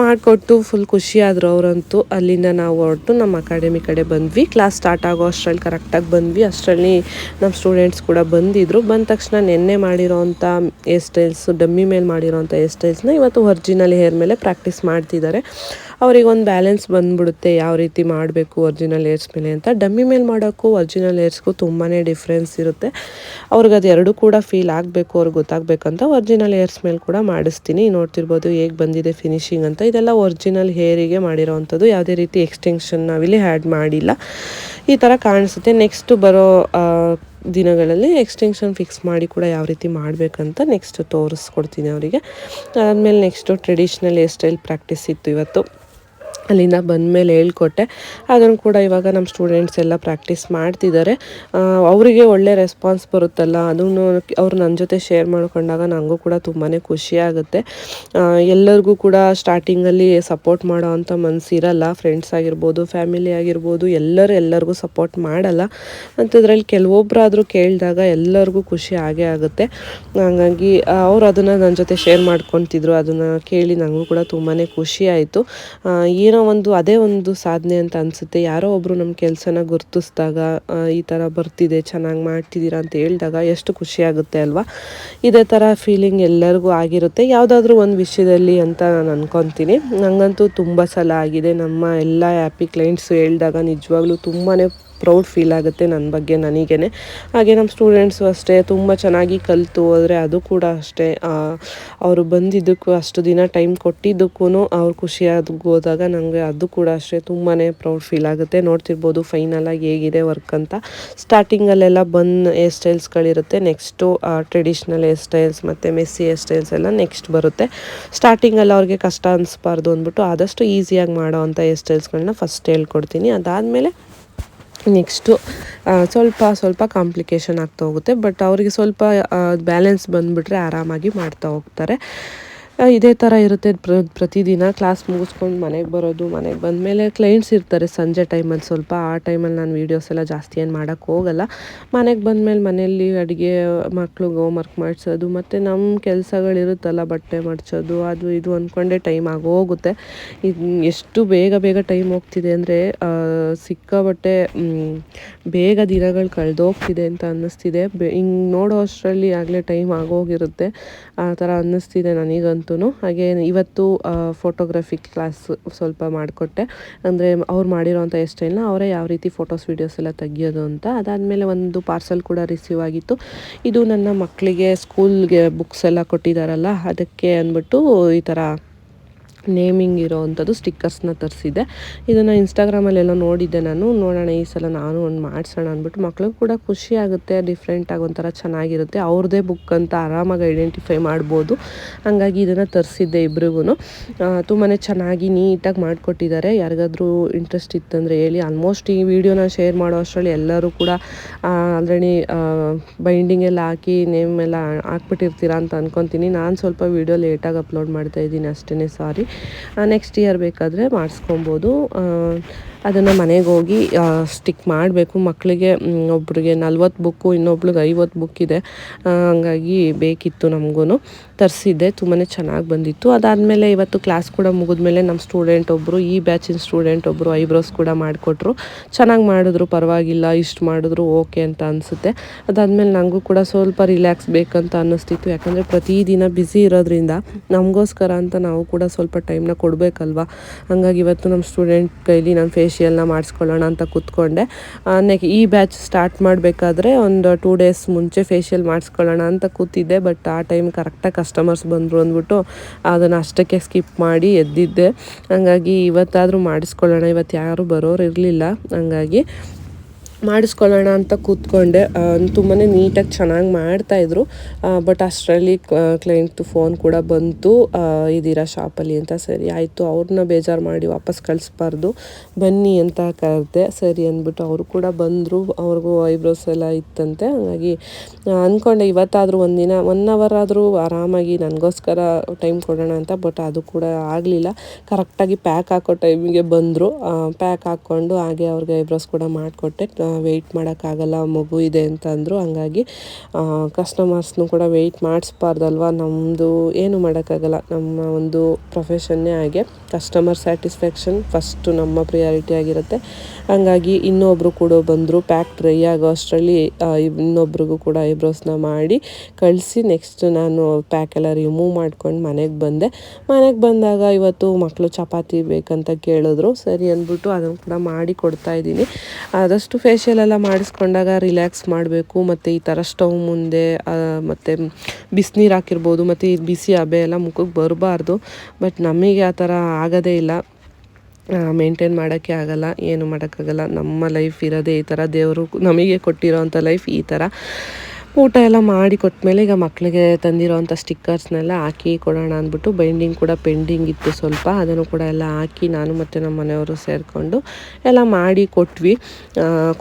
S1: ಮಾಡಿಕೊಟ್ಟು ಫುಲ್ ಖುಷಿಯಾದರು ಅವರಂತೂ. ಅಲ್ಲಿಂದ ನಾವು ಹೊರಟು. ನಮ್ಮ ಅಕಾಡೆಮಿ ಕಡೆ ಬಂದ್ವಿ. ಕ್ಲಾಸ್ ಸ್ಟಾರ್ಟ್ ಆಗೋ ಅಷ್ಟರಲ್ಲಿ ಕರೆಕ್ಟಾಗಿ ಬಂದ್ವಿ. ಅಷ್ಟರಲ್ಲಿ ನಮ್ಮ ಸ್ಟೂಡೆಂಟ್ಸ್ ಕೂಡ ಬಂದಿದ್ದರು ಬಂದ ತಕ್ಷಣ ನಿನ್ನೆ ಮಾಡಿರೋವಂಥ ಹೇರ್ ಸ್ಟೈಲ್ಸು ಡಮ್ಮಿ ಮೇಲೆ ಮಾಡಿರೋವಂಥ ಹೇರ್ ಸ್ಟೈಲ್ಸ್ನ ಇವತ್ತು ಒರ್ಜಿನಲ್ ಹೇರ್ ಮೇಲೆ ಪ್ರಾಕ್ಟೀಸ್ ಮಾಡ್ತಿದ್ದಾರೆ. ಅವ್ರಿಗೆ ಒಂದು ಬ್ಯಾಲೆನ್ಸ್ ಬಂದ್ಬಿಡುತ್ತೆ, ಯಾವ ರೀತಿ ಮಾಡಬೇಕು ಒರಿಜಿನಲ್ ಏರ್ಸ್ ಮೇಲೆ ಅಂತ. ಡಮ್ಮಿ ಮೇಲೆ ಮಾಡೋಕ್ಕೂ ಒರಿಜಿನಲ್ ಏರ್ಸ್ಗೂ ತುಂಬಾ ಡಿಫ್ರೆನ್ಸ್ ಇರುತ್ತೆ. ಅವ್ರಿಗೆ ಅದು ಎರಡೂ ಕೂಡ ಫೀಲ್ ಆಗಬೇಕು, ಅವ್ರಿಗೆ ಗೊತ್ತಾಗಬೇಕಂತ ಒರಿಜಿನಲ್ ಏರ್ಸ್ ಮೇಲೆ ಕೂಡ ಮಾಡಿಸ್ತೀನಿ. ನೋಡ್ತಿರ್ಬೋದು ಹೇಗೆ ಬಂದಿದೆ ಫಿನಿಶಿಂಗ್ ಅಂತ. ಇದೆಲ್ಲ ಒರಿಜಿನಲ್ ಹೇರಿಗೆ ಮಾಡಿರೋವಂಥದ್ದು ಯಾವುದೇ ರೀತಿ ಎಕ್ಸ್ಟೆನ್ಷನ್ ನಾವಿಲ್ಲಿ ಆ್ಯಡ್ ಮಾಡಿಲ್ಲ. ಈ ಥರ ಕಾಣಿಸುತ್ತೆ. ನೆಕ್ಸ್ಟ್ ಬರೋ ದಿನಗಳಲ್ಲಿ ಎಕ್ಸ್ಟೆನ್ಷನ್ ಫಿಕ್ಸ್ ಮಾಡಿ ಕೂಡ ಯಾವ ರೀತಿ ಮಾಡಬೇಕಂತ ನೆಕ್ಸ್ಟ್ ತೋರಿಸ್ಕೊಡ್ತೀನಿ ಅವರಿಗೆ. ಅದಾದಮೇಲೆ next traditional hair style practice ಇತ್ತು ಇವತ್ತು. ಅಲ್ಲಿಂದ ಬಂದಮೇಲೆ ಹೇಳ್ಕೊಟ್ಟೆ. ಅದನ್ನು ಕೂಡ ಇವಾಗ ನಮ್ಮ ಸ್ಟೂಡೆಂಟ್ಸ್ ಎಲ್ಲ ಪ್ರಾಕ್ಟೀಸ್ ಮಾಡ್ತಿದ್ದಾರೆ. ಅವರಿಗೆ ಒಳ್ಳೆ ರೆಸ್ಪಾನ್ಸ್ ಬರುತ್ತಲ್ಲ, ಅದನ್ನು ಅವ್ರು ನನ್ನ ಜೊತೆ ಶೇರ್ ಮಾಡ್ಕೊಂಡಾಗ ನನಗೂ ಕೂಡ ತುಂಬಾ ಖುಷಿ ಆಗುತ್ತೆ. ಎಲ್ಲರಿಗೂ ಕೂಡ ಸ್ಟಾರ್ಟಿಂಗಲ್ಲಿ ಸಪೋರ್ಟ್ ಮಾಡೋ ಅಂಥ ಮನಸ್ಸಿರಲ್ಲ ಫ್ರೆಂಡ್ಸ್ ಆಗಿರ್ಬೋದು ಫ್ಯಾಮಿಲಿ ಆಗಿರ್ಬೋದು, ಎಲ್ಲರೂ ಎಲ್ಲರಿಗೂ ಸಪೋರ್ಟ್ ಮಾಡಲ್ಲ. ಅಂಥದ್ರಲ್ಲಿ ಕೆಲವೊಬ್ಬರಾದರೂ ಕೇಳಿದಾಗ ಎಲ್ಲರಿಗೂ ಖುಷಿ ಆಗೇ ಆಗುತ್ತೆ. ಹಾಗಾಗಿ ಅವರು ಅದನ್ನು ನನ್ನ ಜೊತೆ ಶೇರ್ ಮಾಡ್ಕೊತಿದ್ರು, ಅದನ್ನು ಕೇಳಿ ನನಗೂ ಕೂಡ ತುಂಬಾ ಖುಷಿ ಆಯಿತು. ಏನೋ ಒಂದು ಅದೇ ಒಂದು ಸಾಧನೆ ಅಂತ ಅನಿಸುತ್ತೆ. ಯಾರೋ ಒಬ್ಬರು ನಮ್ಮ ಕೆಲಸನ ಗುರುತಿಸಿದಾಗ ಈ ಥರ ಬರ್ತಿದೆ, ಚೆನ್ನಾಗಿ ಮಾಡ್ತಿದ್ದೀರಾ ಅಂತ ಹೇಳಿದಾಗ ಎಷ್ಟು ಖುಷಿ ಆಗುತ್ತೆ ಅಲ್ವಾ? ಇದೇ ಥರ ಫೀಲಿಂಗ್ ಎಲ್ಲರಿಗೂ ಆಗಿರುತ್ತೆ. ಯಾವುದಾದ್ರೂ ಒಂದು ವಿಷಯದಲ್ಲಿ ಅಂತ ನಾನು ಅಂದ್ಕೊತೀನಿ ನನಗಂತೂ ತುಂಬ ಸಲ ಆಗಿದೆ. ನಮ್ಮ ಎಲ್ಲ ಹ್ಯಾಪಿ ಕ್ಲೈಂಟ್ಸು ಹೇಳಿದಾಗ ನಿಜವಾಗ್ಲೂ ತುಂಬಾ ಪ್ರೌಡ್ ಫೀಲ್ ಆಗುತ್ತೆ ನನ್ನ ಬಗ್ಗೆ ನನಗೇನೆ. ಹಾಗೆ ನಮ್ಮ ಸ್ಟೂಡೆಂಟ್ಸು ಅಷ್ಟೇ, ತುಂಬ ಚೆನ್ನಾಗಿ ಕಲಿತು ಹೋದರೆ ಅದು ಕೂಡ ಅಷ್ಟೇ. ಅವರು ಬಂದಿದ್ದಕ್ಕೂ ಅಷ್ಟು ದಿನ ಟೈಮ್ ಕೊಟ್ಟಿದ್ದಕ್ಕೂ ಅವ್ರು ಖುಷಿಯಾಗಿ ಹೋದಾಗ ನನಗೆ ಅದು ಕೂಡ ಅಷ್ಟೇ ತುಂಬಾ ಪ್ರೌಡ್ ಫೀಲ್ ಆಗುತ್ತೆ. ನೋಡ್ತಿರ್ಬೋದು ಫೈನಲಾಗಿ ಹೇಗಿದೆ ವರ್ಕ್ ಅಂತ. ಸ್ಟಾರ್ಟಿಂಗಲ್ಲೆಲ್ಲ ಬಂದು ಹೇರ್ ಸ್ಟೈಲ್ಸ್ಗಳಿರುತ್ತೆ ನೆಕ್ಸ್ಟು ಟ್ರೆಡಿಷ್ನಲ್ ಹೇರ್ ಸ್ಟೈಲ್ಸ್ ಮತ್ತು ಮೆಸ್ಸಿ ಹೇರ್ ಸ್ಟೈಲ್ಸ್ ಎಲ್ಲ ನೆಕ್ಸ್ಟ್ ಬರುತ್ತೆ. ಸ್ಟಾರ್ಟಿಂಗಲ್ಲಿ ಅವ್ರಿಗೆ ಕಷ್ಟ ಅನಿಸ್ಬಾರ್ದು ಅಂದ್ಬಿಟ್ಟು ಆದಷ್ಟು ಈಸಿಯಾಗಿ ಮಾಡೋ ಅಂಥ ಹೇರ್ ಸ್ಟೈಲ್ಸ್ಗಳನ್ನ ಫಸ್ಟ್ ಹೇಳ್ಕೊಡ್ತೀನಿ. ಅದಾದಮೇಲೆ ನೆಕ್ಸ್ಟು ಸ್ವಲ್ಪ ಸ್ವಲ್ಪ ಕಾಂಪ್ಲಿಕೇಶನ್ ಆಗ್ತಾ ಹೋಗುತ್ತೆ ಬಟ್ ಅವರಿಗೆ ಸ್ವಲ್ಪ ಬ್ಯಾಲೆನ್ಸ್ ಬಂದುಬಿಟ್ರೆ ಆರಾಮಾಗಿ ಮಾಡ್ತಾ ಹೋಗ್ತಾರೆ. ಇದೇ ಥರ ಇರುತ್ತೆ ಪ್ರ, ಪ್ರತಿದಿನ ಕ್ಲಾಸ್ ಮುಗಿಸ್ಕೊಂಡು ಮನೆಗೆ ಬರೋದು, ಮನೆಗೆ ಬಂದಮೇಲೆ ಕ್ಲೈಂಟ್ಸ್ ಇರ್ತಾರೆ ಸಂಜೆ ಟೈಮಲ್ಲಿ ಸ್ವಲ್ಪ, ಆ ಟೈಮಲ್ಲಿ ನಾನು ವೀಡಿಯೋಸ್ ಎಲ್ಲ ಜಾಸ್ತಿ ಏನು ಮಾಡೋಕ್ಕೆ ಹೋಗಲ್ಲ. ಮನೆಗೆ ಬಂದಮೇಲೆ ಮನೆಯಲ್ಲಿ ಅಡುಗೆ ಮಕ್ಳಿಗೆ ಹೋಮ್ವರ್ಕ್ ಮಾಡಿಸೋದು, ಮತ್ತು ನಮ್ಮ ಕೆಲಸಗಳಿರುತ್ತಲ್ಲ ಬಟ್ಟೆ ಮಡ್ಚೋದು ಅದು ಇದು ಅಂದ್ಕೊಂಡೆ ಟೈಮ್ ಆಗೋಗುತ್ತೆ ಇದು, ಎಷ್ಟು ಬೇಗ ಬೇಗ ಟೈಮ್ ಹೋಗ್ತಿದೆ ಅಂದರೆ ಸಿಕ್ಕಾಬಟ್ಟೆ ಬೇಗ ದಿನಗಳು ಕಳೆದೋಗ್ತಿದೆ ಅಂತ ಅನ್ನಿಸ್ತಿದೆ. ಬೆ, ಹಿಂಗೆ ನೋಡೋ ಅಷ್ಟರಲ್ಲಿ ಆಗಲೇ ಟೈಮ್ ಆಗೋಗಿರುತ್ತೆ ಆ ಥರ ಅನ್ನಿಸ್ತಿದೆ ನನಗಂತೂ. ಹಾಗೆ ಇವತ್ತು ಫೋಟೋಗ್ರಫಿ ಕ್ಲಾಸ್ ಸ್ವಲ್ಪ ಮಾಡಿಕೊಟ್ಟೆ. ಅಂದರೆ ಅವ್ರು ಮಾಡಿರೋಂಥ ಸ್ಟೈಲ್ನ ಅವರೇ ಯಾವ ರೀತಿ ಫೋಟೋಸ್ ವೀಡಿಯೋಸ್ ಎಲ್ಲ ತೆಗಿಯೋದು ಅಂತ. ಅದಾದಮೇಲೆ ಒಂದು ಪಾರ್ಸಲ್ ಕೂಡ ರಿಸೀವ್ ಆಗಿತ್ತು. ಇದು ನನ್ನ ಮಕ್ಕಳಿಗೆ ಸ್ಕೂಲ್ಗೆ ಬುಕ್ಸ್ ಎಲ್ಲ ಕೊಟ್ಟಿದ್ದಾರಲ್ಲ, ಅದಕ್ಕೆ ಅಂದ್ಬಿಟ್ಟು ಈ ಥರ ನೇಮಿಂಗ್ ಇರೋವಂಥದ್ದು ಸ್ಟಿಕ್ಕರ್ಸ್ನ ತರಿಸಿದ್ದೆ ಇದನ್ನು ಇನ್ಸ್ಟಾಗ್ರಾಮಲ್ಲೆಲ್ಲ ನೋಡಿದ್ದೆ ನಾನು. ನೋಡೋಣ, ಈ ಸಲ ನಾನು ಒಂದು ಮಾಡಿಸೋಣ ಅಂದ್ಬಿಟ್ಟು ಮಕ್ಳಿಗೆ ಕೂಡ ಖುಷಿ ಆಗುತ್ತೆ ಡಿಫ್ರೆಂಟಾಗಿ ಒಂಥರ ಚೆನ್ನಾಗಿರುತ್ತೆ. ಅವ್ರದ್ದೇ ಬುಕ್ ಅಂತ ಆರಾಮಾಗಿ ಐಡೆಂಟಿಫೈ ಮಾಡ್ಬೋದು. ಹಾಗಾಗಿ ಇದನ್ನು ತರಿಸಿದ್ದೆ ಇಬ್ರಿಗೂ ತುಂಬಾ ಚೆನ್ನಾಗಿ ನೀಟಾಗಿ ಮಾಡಿಕೊಟ್ಟಿದ್ದಾರೆ. ಯಾರಿಗಾದರೂ ಇಂಟ್ರೆಸ್ಟ್ ಇತ್ತಂದರೆ ಹೇಳಿ. ಆಲ್ಮೋಸ್ಟ್ ಈ ವಿಡಿಯೋನ ಶೇರ್ ಮಾಡೋ ಅಷ್ಟರಲ್ಲಿ ಎಲ್ಲರೂ ಕೂಡ ಆಲ್ರೆಡಿ ಬೈಂಡಿಂಗ್ ಎಲ್ಲ ಹಾಕಿ ನೇಮ್ ಎಲ್ಲ ಹಾಕ್ಬಿಟ್ಟಿರ್ತೀರಾ ಅಂತ ಅಂದ್ಕೊತೀನಿ ನಾನು ಸ್ವಲ್ಪ ವಿಡಿಯೋ ಲೇಟಾಗಿ ಅಪ್ಲೋಡ್ ಮಾಡ್ತಾ ಇದ್ದೀನಿ ಅಷ್ಟೇ ಸಾರಿ ನೆಕ್ಸ್ಟ್ ಇಯರ್ ಬೇಕಾದರೆ ಮಾಡಿಸ್ಕೊಬೋದು. ಅದನ್ನು ಮನೆಗೆ ಹೋಗಿ ಸ್ಟಿಕ್ ಮಾಡಬೇಕು. ಮಕ್ಕಳಿಗೆ ಒಬ್ರಿಗೆ ನಲ್ವತ್ತು ಬುಕ್ಕು, ಇನ್ನೊಬ್ಳಿಗೆ ಐವತ್ತು ಬುಕ್ ಇದೆ. ಹಂಗಾಗಿ ಬೇಕಿತ್ತು ನಮಗೂ ತರಿಸಿದ್ದೆ ತುಂಬಾ ಚೆನ್ನಾಗಿ ಬಂದಿತ್ತು. ಅದಾದಮೇಲೆ ಇವತ್ತು ಕ್ಲಾಸ್ ಕೂಡ ಮುಗಿದ್ಮೇಲೆ ನಮ್ಮ ಸ್ಟೂಡೆಂಟ್ ಒಬ್ಬರು ಈ ಬ್ಯಾಚಿನ ಸ್ಟೂಡೆಂಟ್ ಒಬ್ಬರು ಐಬ್ರೋಸ್ ಕೂಡ ಮಾಡಿಕೊಟ್ರು. ಚೆನ್ನಾಗಿ ಮಾಡಿದ್ರು, ಪರವಾಗಿಲ್ಲ, ಇಷ್ಟು ಮಾಡಿದ್ರು, ಓಕೆ ಅಂತ ಅನಿಸುತ್ತೆ. ಅದಾದಮೇಲೆ ನನಗೂ ಕೂಡ ಸ್ವಲ್ಪ ರಿಲ್ಯಾಕ್ಸ್ ಬೇಕಂತ ಅನ್ನಿಸ್ತಿತ್ತು. ಯಾಕಂದರೆ ಪ್ರತಿದಿನ ಬ್ಯುಸಿ ಇರೋದ್ರಿಂದ ನಮಗೋಸ್ಕರ ಅಂತ ನಾವು ಕೂಡ ಸ್ವಲ್ಪ ಟೈಮ್ನ ಕೊಡಬೇಕಲ್ವ? ಹಂಗಾಗಿ ಇವತ್ತು ನಮ್ಮ ಸ್ಟೂಡೆಂಟ್ ಕೈಲಿ ನಾನು ಫೇಶಿಯಲ್ನ ಮಾಡಿಸ್ಕೊಳ್ಳೋಣ ಅಂತ ಕೂತ್ಕೊಂಡೆ. ನೆಕ್ ಈ ಬ್ಯಾಚ್ ಸ್ಟಾರ್ಟ್ ಮಾಡಬೇಕಾದ್ರೆ ಒಂದು ಟೂ ಡೇಸ್ ಮುಂಚೆ ಫೇಶಿಯಲ್ ಮಾಡಿಸ್ಕೊಳ್ಳೋಣ ಅಂತ ಕೂತಿದ್ದೆ ಬಟ್ ಆ ಟೈಮ್ ಕರೆಕ್ಟಾಗಿ ಕಸ್ಟಮರ್ಸ್ ಬಂದರು ಅಂದ್ಬಿಟ್ಟು ಅದನ್ನು ಅಷ್ಟಕ್ಕೆ ಸ್ಕಿಪ್ ಮಾಡಿ ಎದ್ದಿದ್ದೆ. ಹಂಗಾಗಿ ಇವತ್ತಾದರೂ ಮಾಡಿಸ್ಕೊಳ್ಳೋಣ, ಇವತ್ತು ಯಾರೂ ಬರೋರು ಇರಲಿಲ್ಲ. ಹಂಗಾಗಿ ಮಾಡಿಸ್ಕೊಳ್ಳೋಣ ಅಂತ ಕೂತ್ಕೊಂಡೆ. ತುಂಬಾ ನೀಟಾಗಿ ಚೆನ್ನಾಗಿ ಮಾಡ್ತಾಯಿದ್ರು ಬಟ್ ಅಷ್ಟರಲ್ಲಿ ಕ್ಲೈಂಟ್ದು ಫೋನ್ ಕೂಡ ಬಂತು. ಇದ್ದೀರಾ ಶಾಪಲ್ಲಿ ಅಂತ. ಸರಿ, ಆಯಿತು. ಅವ್ರನ್ನ ಬೇಜಾರು ಮಾಡಿ ವಾಪಸ್ ಕಳಿಸ್ಬಾರ್ದು. ಬನ್ನಿ ಅಂತ ಕರೆದೆ. ಸರಿ ಅಂದ್ಬಿಟ್ಟು ಅವರು ಕೂಡ ಬಂದರು. ಅವ್ರಿಗೂ ಐಬ್ರೋಸ್ ಎಲ್ಲ ಇತ್ತಂತೆ. ಹಾಗಾಗಿ ಅಂದ್ಕೊಂಡೆ ಇವತ್ತಾದರೂ ಒಂದಿನ ಒನ್ ಅವರ್ ಆದರೂ ಆರಾಮಾಗಿ ನನಗೋಸ್ಕರ ಟೈಮ್ ಕೊಡೋಣ ಅಂತ. ಬಟ್ ಅದು ಕೂಡ ಆಗಲಿಲ್ಲ. ಕರೆಕ್ಟಾಗಿ ಪ್ಯಾಕ್ ಹಾಕೋ ಟೈಮಿಗೆ ಬಂದರು. ಪ್ಯಾಕ್ ಹಾಕ್ಕೊಂಡು ಹಾಗೆ ಅವ್ರಿಗೆ ಐಬ್ರೋಸ್ ಕೂಡ ಮಾಡಿಕೊಟ್ಟೆ. ವೆಯ್ಟ್ ಮಾಡೋಕ್ಕಾಗಲ್ಲ, ಮಗು ಇದೆ ಅಂತ ಅಂದರು. ಹಂಗಾಗಿ ಕಸ್ಟಮರ್ಸ್ನು ಕೂಡ ವೆಯ್ಟ್ ಮಾಡಿಸ್ಬಾರ್ದಲ್ವ? ನಮ್ಮದು ಏನು ಮಾಡೋಕ್ಕಾಗಲ್ಲ. ನಮ್ಮ ಒಂದು ಪ್ರೊಫೆಷನ್ನೇ ಹಾಗೆ. ಕಸ್ಟಮರ್ ಸ್ಯಾಟಿಸ್ಫ್ಯಾಕ್ಷನ್ ಫಸ್ಟು ನಮ್ಮ ಪ್ರಿಯಾರಿಟಿ ಆಗಿರುತ್ತೆ. ಹಂಗಾಗಿ ಇನ್ನೊಬ್ಬರು ಕೂಡ ಬಂದರು ಪ್ಯಾಕ್ ಡ್ರೈ ಆಗೋ ಅಷ್ಟರಲ್ಲಿ ಇನ್ನೊಬ್ರಿಗೂ ಕೂಡ ಐಬ್ರೋಸ್ನ ಮಾಡಿ ಕಳಿಸಿ ನೆಕ್ಸ್ಟ್ ನಾನು ಪ್ಯಾಕ್ ಎಲ್ಲ ರಿಮೂವ್ ಮಾಡ್ಕೊಂಡು ಮನೆಗೆ ಬಂದೆ. ಮನೆಗೆ ಬಂದಾಗ ಇವತ್ತು ಮಕ್ಕಳು ಚಪಾತಿ ಬೇಕಂತ ಕೇಳಿದ್ರು. ಸರಿ ಅಂದ್ಬಿಟ್ಟು ಅದನ್ನು ಕೂಡ ಮಾಡಿ ಕೊಡ್ತಾ ಇದ್ದೀನಿ. ಆದಷ್ಟು ಫೇಶಿಯಲ್ ಎಲ್ಲ ಮಾಡಿಸ್ಕೊಂಡಾಗ ರಿಲ್ಯಾಕ್ಸ್ ಮಾಡಬೇಕು, ಮತ್ತು ಈ ಥರ ಸ್ಟವ್ ಮುಂದೆ ಮತ್ತು ಬಿಸಿನೀರು ಹಾಕಿರ್ಬೋದು, ಮತ್ತು ಈ ಬಿಸಿ ಹಬೆ ಎಲ್ಲ ಮುಖಕ್ಕೆ ಬರಬಾರ್ದು. ಬಟ್ ನಮಗೆ ಆ ಥರ ಆಗೋದೇ ಇಲ್ಲ. ಮೇಂಟೈನ್ ಮಾಡೋಕ್ಕೆ ಆಗಲ್ಲ, ಏನು ಮಾಡೋಕ್ಕಾಗಲ್ಲ. ನಮ್ಮ ಲೈಫ್ ಇರೋದೇ ಈ ಥರ ದೇವರು ನಮಗೆ ಕೊಟ್ಟಿರೋವಂಥ ಲೈಫ್ ಈ ಥರ ಊಟ ಎಲ್ಲ ಮಾಡಿ ಕೊಟ್ಟಮೇಲೆ ಈಗ ಮಕ್ಕಳಿಗೆ ತಂದಿರೋವಂಥ ಸ್ಟಿಕ್ಕರ್ಸ್ನೆಲ್ಲ ಹಾಕಿ ಕೊಡೋಣ ಅಂದ್ಬಿಟ್ಟು ಬೈಂಡಿಂಗ್ ಕೂಡ ಪೆಂಡಿಂಗ್ ಇತ್ತು ಸ್ವಲ್ಪ. ಅದನ್ನು ಕೂಡ ಎಲ್ಲ ಹಾಕಿ ನಾನು ಮತ್ತು ನಮ್ಮ ಮನೆಯವರು ಸೇರಿಕೊಂಡು ಎಲ್ಲ ಮಾಡಿ ಕೊಟ್ವಿ.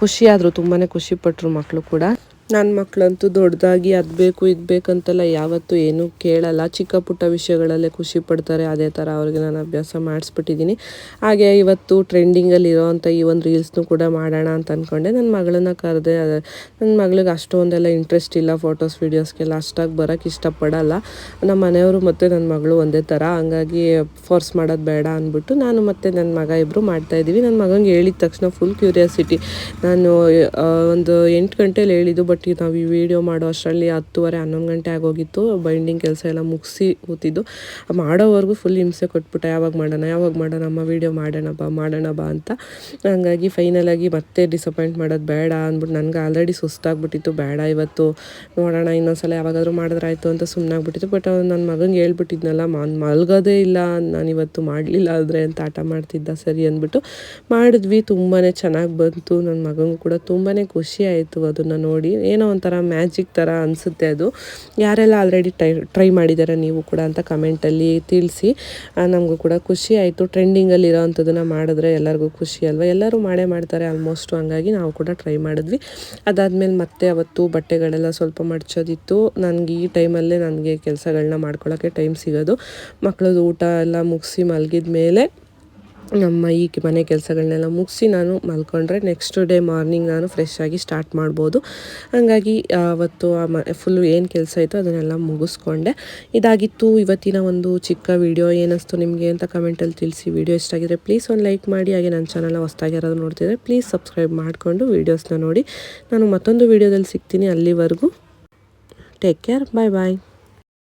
S1: ಖುಷಿಯಾದರು ತುಂಬಾ ಖುಷಿಪಟ್ಟರು ಮಕ್ಕಳು ಕೂಡ. ನನ್ನ ಮಕ್ಕಳಂತೂ ದೊಡ್ಡದಾಗಿ ಅದು ಬೇಕು, ಇದು ಬೇಕಂತೆಲ್ಲ ಯಾವತ್ತೂ ಏನೂ ಕೇಳಲ್ಲ. ಚಿಕ್ಕ ಪುಟ್ಟ ವಿಷಯಗಳಲ್ಲೇ ಖುಷಿ ಪಡ್ತಾರೆ. ಅದೇ ಥರ ಅವ್ರಿಗೆ ನಾನು ಅಭ್ಯಾಸ ಮಾಡಿಸ್ಬಿಟ್ಟಿದ್ದೀನಿ. ಹಾಗೆ ಇವತ್ತು ಟ್ರೆಂಡಿಂಗಲ್ಲಿ ಇರೋವಂಥ ಈ ಒಂದು ರೀಲ್ಸ್ನು ಕೂಡ ಮಾಡೋಣ ಅಂತ ಅಂದ್ಕೊಂಡೆ ನನ್ನ ಮಗಳನ್ನ ಕರೆದೆ ನನ್ನ ಮಗಳಿಗೆ ಅಷ್ಟೊಂದೆಲ್ಲ ಇಂಟ್ರೆಸ್ಟ್ ಇಲ್ಲ ಫೋಟೋಸ್ ವೀಡಿಯೋಸ್ಗೆಲ್ಲ ಅಷ್ಟಾಗಿ ಬರೋಕ್ಕೆ ಇಷ್ಟಪಡಲ್ಲ. ನಮ್ಮ ಮನೆಯವರು ಮತ್ತು ನನ್ನ ಮಗಳು ಒಂದೇ ಥರ. ಹಂಗಾಗಿ ಫೋರ್ಸ್ ಮಾಡೋದು ಬೇಡ ಅಂದ್ಬಿಟ್ಟು ನಾನು ಮತ್ತು ನನ್ನ ಮಗ ಇಬ್ಬರು ಮಾಡ್ತಾಯಿದ್ದೀವಿ ನನ್ನ ಮಗಂಗೆ ಹೇಳಿದ ತಕ್ಷಣ ಫುಲ್ ಕ್ಯೂರಿಯಾಸಿಟಿ ನಾನು ಒಂದು ಎಂಟು ಗಂಟೇಲಿ ಹೇಳಿದ್ದು ಬಟ್ ನಾವು ಈ ವಿಡಿಯೋ ಮಾಡೋ ಅಷ್ಟರಲ್ಲಿ ಹತ್ತುವರೆ, ಹನ್ನೊಂದು ಗಂಟೆ ಆಗೋಗಿತ್ತು. ಬೈಂಡಿಂಗ್ ಕೆಲಸ ಎಲ್ಲ ಮುಗಿಸಿ ಕೂತಿದ್ದು. ಮಾಡೋವರೆಗೂ ಫುಲ್ ಹಿಂಸೆ ಕೊಟ್ಬಿಟ್ಟೆ, ಯಾವಾಗ ಮಾಡೋಣ ಯಾವಾಗ ಮಾಡೋಣ, ಅಮ್ಮ ವಿಡಿಯೋ ಮಾಡೋಣ ಬಾ ಮಾಡೋಣ ಬಾ ಅಂತ. ಹಂಗಾಗಿ ಫೈನಲಾಗಿ ಮತ್ತೆ ಡಿಸಪಾಯಿಂಟ್ ಮಾಡೋದು ಬೇಡ ಅಂದ್ಬಿಟ್ಟು ನನಗೆ ಆಲ್ರೆಡಿ ಸುಸ್ತಾಗ್ಬಿಟ್ಟಿತ್ತು. ಬೇಡ ಇವತ್ತು, ನೋಡೋಣ, ಇನ್ನೊಂದ್ಸಲ ಯಾವಾಗಾದರೂ ಮಾಡಿದ್ರೆ ಆಯಿತು ಅಂತ ಸುಮ್ಮನಾಗ್ಬಿಟ್ಟಿತ್ತು ಬಟ್ ನನ್ನ ಮಗಂಗೆ ಹೇಳ್ಬಿಟ್ಟಿದ್ನಲ್ಲ, ನಾನು ಮಲ್ಗೋದೇ ಇಲ್ಲ, ನಾನು ಇವತ್ತು ಮಾಡಲಿಲ್ಲ ಆದರೆ ಅಂತ ಆಟ ಮಾಡ್ತಿದ್ದ. ಸರಿ ಅಂದ್ಬಿಟ್ಟು ಮಾಡಿದ್ವಿ. ತುಂಬಾ ಚೆನ್ನಾಗಿ ಬಂತು. ನನ್ನ ಮಗನಿಗೂ ಕೂಡ ತುಂಬಾ ಖುಷಿ ಆಯಿತು ಅದನ್ನು ನೋಡಿ. ಏನೋ ಒಂಥರ ಮ್ಯಾಜಿಕ್ ಥರ ಅನಿಸುತ್ತೆ ಅದು. ಯಾರೆಲ್ಲ ಆಲ್ರೆಡಿ ಟ್ರೈ ಟ್ರೈ ಮಾಡಿದ್ದಾರೆ ನೀವು ಕೂಡ ಅಂತ ಕಮೆಂಟಲ್ಲಿ ತಿಳಿಸಿ. ನಮಗೂ ಕೂಡ ಖುಷಿ ಆಯಿತು. ಟ್ರೆಂಡಿಂಗಲ್ಲಿ ಇರೋವಂಥದ್ದನ್ನು ಮಾಡಿದ್ರೆ ಎಲ್ಲರಿಗೂ ಖುಷಿ ಅಲ್ವಾ? ಎಲ್ಲರೂ ಮಾಡೇ ಮಾಡ್ತಾರೆ ಆಲ್ಮೋಸ್ಟು ಹಂಗಾಗಿ ನಾವು ಕೂಡ ಟ್ರೈ ಮಾಡಿದ್ವಿ. ಅದಾದಮೇಲೆ ಮತ್ತೆ ಅವತ್ತು ಬಟ್ಟೆಗಳೆಲ್ಲ ಸ್ವಲ್ಪ ಮಡ್ಚೋದಿತ್ತು. ನನಗೆ ಈ ಟೈಮಲ್ಲೇ ನನಗೆ ಕೆಲಸಗಳನ್ನ ಮಾಡ್ಕೊಳ್ಳೋಕ್ಕೆ ಟೈಮ್ ಸಿಗೋದು. ಮಕ್ಕಳದ್ದು ಊಟ ಎಲ್ಲ ಮುಗಿಸಿ ಮಲಗಿದ ಮೇಲೆ ನಮ್ಮ ಈ ಮನೆ ಕೆಲಸಗಳನ್ನೆಲ್ಲ ಮುಗಿಸಿ ನಾನು ಮಲ್ಕೊಂಡ್ರೆ ನೆಕ್ಸ್ಟ್ ಡೇ ಮಾರ್ನಿಂಗ್ ನಾನು ಫ್ರೆಶ್ ಆಗಿ ಸ್ಟಾರ್ಟ್ ಮಾಡ್ಬೋದು. ಹಾಗಾಗಿ ಅವತ್ತು ಆ ಮ ಫುಲ್ಲು ಏನು ಕೆಲಸ ಇತ್ತು ಅದನ್ನೆಲ್ಲ ಮುಗಿಸ್ಕೊಂಡೆ. ಇದಾಗಿತ್ತು ಇವತ್ತಿನ ಒಂದು ಚಿಕ್ಕ ವಿಡಿಯೋ ಏನಿಸ್ತು ನಿಮಗೆ ಅಂತ ಕಮೆಂಟಲ್ಲಿ ತಿಳಿಸಿ. ವಿಡಿಯೋ ಇಷ್ಟ ಆಗಿದ್ರೆ ಪ್ಲೀಸ್ ಒಂದು ಲೈಕ್ ಮಾಡಿ. ಹಾಗೆ ನನ್ನ ಚಾನಲ್ನ ಹೊಸ್ದಾಗಿರೋದು ನೋಡ್ತಿದ್ರೆ ಪ್ಲೀಸ್ ಸಬ್ಸ್ಕ್ರೈಬ್ ಮಾಡಿಕೊಂಡು ವೀಡಿಯೋಸ್ನ ನೋಡಿ. ನಾನು ಮತ್ತೊಂದು ವೀಡಿಯೋದಲ್ಲಿ ಸಿಗ್ತೀನಿ ಅಲ್ಲಿವರೆಗೂ. ಟೇಕ್ ಕೇರ್ ಬಾಯ್ ಬಾಯ್